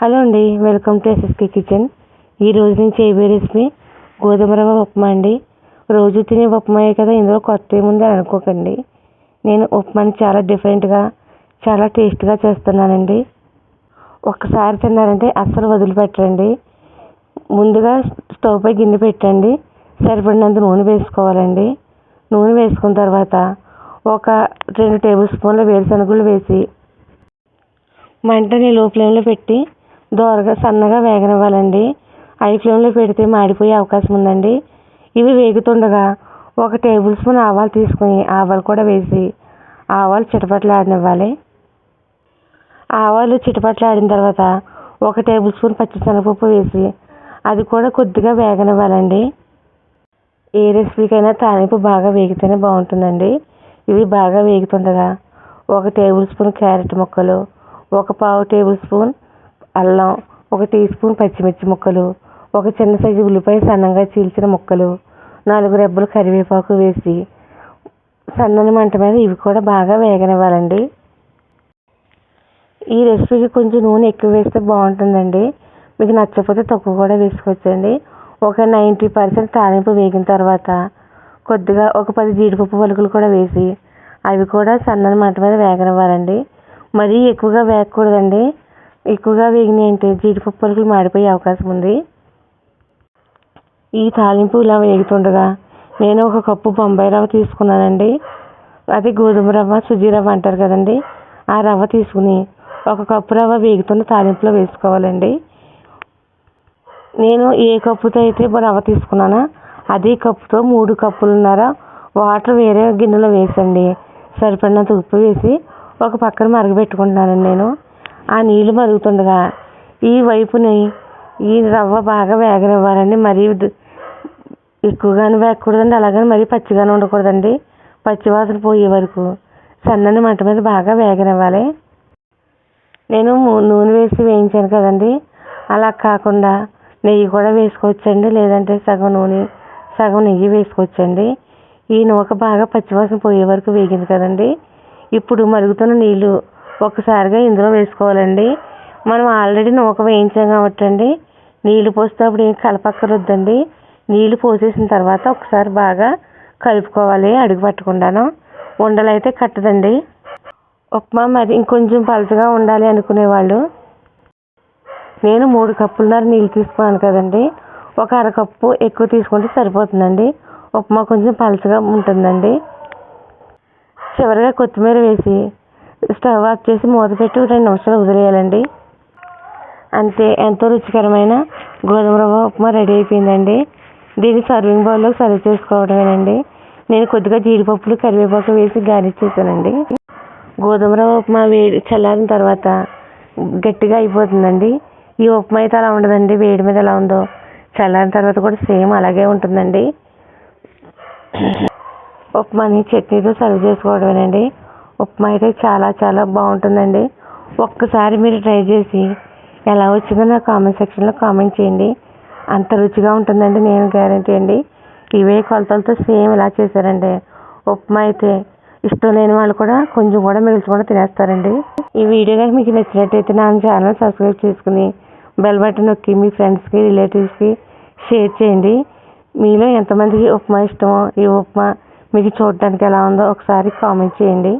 Hello అండి welcome to SSK kitchen ఈ రోజు నేను చేయబోయే రెసిపీ గోధుమ రవ్వ ఉప్మా అండి. రోజు తినే ఉప్మాయే కదా ఇందులో కొత్త ఏముంది అని అనుకోకండి. నేను ఉప్మాని చాలా డిఫరెంట్గా చాలా టేస్ట్గా చేస్తున్నానండి. ఒక్కసారి తిన్నారంటే అస్సలు వదిలిపెట్టండి ముందుగా స్టవ్ పై గిన్నె పెట్టండి సరిపడినంత నూనె వేసుకోవాలండి. నూనె వేసుకున్న తర్వాత ఒక రెండు టేబుల్ స్పూన్ల వేరుశనగలు వేసి మంటని లో ఫ్లేమ్లో పెట్టి దోరగా సన్నగా వేగనివ్వాలండి. హై ఫ్లేమ్లో పెడితే మాడిపోయే అవకాశం ఉందండి. ఇవి వేగుతుండగా ఒక టేబుల్ స్పూన్ ఆవాలు తీసుకుని ఆవాలు కూడా వేసి ఆవాలు చిటపటలాడనివ్వాలి. ఆవాలు చిటపట్లాడిన తర్వాత ఒక టేబుల్ స్పూన్ పచ్చిశనగపప్పు వేసి అది కూడా కొద్దిగా వేగనివ్వాలండి. ఏ రెసిపీకైనా తాలింపు బాగా వేగితేనే బాగుంటుందండి. ఇవి బాగా వేగుతుండగా ఒక టేబుల్ స్పూన్ క్యారెట్ ముక్కలు ఒక పావు టేబుల్ స్పూన్ అల్లం ఒక టీ స్పూన్ పచ్చిమిర్చి ముక్కలు ఒక చిన్న సైజు ఉల్లిపాయ సన్నగా చీల్చిన ముక్కలు నాలుగు రెబ్బలు కరివేపాకు వేసి సన్నని మంట మీద ఇవి కూడా బాగా వేగనివ్వాలండి. ఈ రెసిపీకి కొంచెం నూనె ఎక్కువ వేస్తే బాగుంటుందండి. మీకు నచ్చకపోతే తక్కువ కూడా వేసుకోవచ్చండి. ఒక నైంటీ పర్సెంట్ తాలింపు వేగిన తర్వాత కొద్దిగా ఒక పది జీడిపప్పు పలుకులు కూడా వేసి అవి కూడా సన్నని మంట మీద వేగనివ్వాలండి. మరీ ఎక్కువగా వేగకూడదండి. ఎక్కువగా వేగినాయంటే జీడిపప్పు పలుకులు మాడిపోయే అవకాశం ఉంది. ఈ తాలింపు ఇలా వేగుతుండగా నేను ఒక కప్పు బొంబాయి రవ్వ తీసుకున్నానండి. అది గోధుమ రవ్వ సుజీ రవ్వ అంటారు కదండి. ఆ రవ్వ తీసుకుని ఒక కప్పు రవ్వ వేగుతున్న తాలింపులో వేసుకోవాలండి. నేను ఏ కప్పుతో అయితే రవ్వ తీసుకున్నానో అదే కప్పుతో మూడు కప్పులున్నర వాటర్ వేరే గిన్నెలో వేసండి. సరిపడినంత ఉప్పు వేసి ఒక పక్కన మరగబెట్టుకుంటున్నానండి నేను. ఆ నీళ్ళు మరుగుతుండగా ఈ వైపుని ఈ రవ్వ బాగా వేగనివ్వాలండి. మరీ ఎక్కువగాను వేగకూడదండి. అలాగని మరీ పచ్చిగాను ఉండకూడదండి. పచ్చివాసన పోయే వరకు సన్నని మంట మీద బాగా వేగనివ్వాలి. నేను నూనె వేసి వేయించాను కదండి. అలా కాకుండా నెయ్యి కూడా వేసుకోవచ్చండి. లేదంటే సగం నూనె సగం నెయ్యి వేసుకోవచ్చండి. ఈ నూక బాగా పచ్చివాసన పోయే వరకు వేగింది కదండి. ఇప్పుడు మరుగుతున్న నీళ్ళు ఒక్కసారిగా ఇందులో వేసుకోవాలండి. మనం ఆల్రెడీ నూక వేయించాం కాబట్టి అండి నీళ్ళు పోస్తే అప్పుడు ఏం కలపక్కర్లేదండి నీళ్ళు పోసేసిన తర్వాత ఒకసారి బాగా కలుపుకోవాలి అడుగు పట్టకుండాను. ఉండలు అయితే కట్టదండి. ఉప్మా మరి ఇంకొంచెం పలచగా ఉండాలి అనుకునేవాళ్ళు. నేను మూడు కప్పులున్నర నీళ్ళు తీసుకున్నాను కదండి. ఒక అరకప్పు ఎక్కువ తీసుకుంటే సరిపోతుందండి. ఉప్మా కొంచెం పలచగా ఉంటుందండి. చివరిగా కొత్తిమీర వేసి స్టవ్ ఆఫ్ చేసి మూత పెట్టి రెండు నిమిషాలు వదిలేయాలండి. అంతే ఎంతో రుచికరమైన గోధుమ రవ్వ ఉప్మా రెడీ అయిపోయిందండి. దీన్ని సర్వింగ్ బౌల్లో సర్వ్ చేసుకోవడమేనండి. నేను కొద్దిగా జీడిపప్పులు కరివేపాకు వేసి గార్నిష్ చేశానండి. గోధుమ రవ్వ ఉప్మా వేడి చల్లారిన తర్వాత గట్టిగా అయిపోతుందండి. ఈ ఉప్మా అయితే అలా ఉండదండి వేడి మీద ఎలా ఉందో. చల్లారిన తర్వాత కూడా సేమ్ అలాగే ఉంటుందండి. ఉప్మాని చట్నీతో సర్వ్ చేసుకోవడమేనండి. ఉప్మా అయితే చాలా చాలా బాగుంటుందండి. ఒక్కసారి మీరు ట్రై చేసి ఎలా వచ్చిందో నా కామెంట్ సెక్షన్లో కామెంట్ చేయండి. అంత రుచిగా ఉంటుందండి నేను గ్యారంటీ అండి. ఇవే కొలతలతో సేమ్ ఇలా చేశారండి. ఉప్మా అయితే ఇష్టం లేని వాళ్ళు కూడా కొంచెం కూడా మిగిల్చకుండా తినేస్తారండి. ఈ వీడియో కనుక మీకు నచ్చినట్టయితే నా ఛానల్ సబ్స్క్రైబ్ చేసుకుని బెల్ బటన్ నొక్కి మీ ఫ్రెండ్స్కి రిలేటివ్స్కి షేర్ చేయండి. మీలో ఎంతమందికి ఉప్మా ఇష్టమో ఈ ఉప్మా మీకు చూడడానికి ఎలా ఉందో ఒకసారి కామెంట్ చేయండి.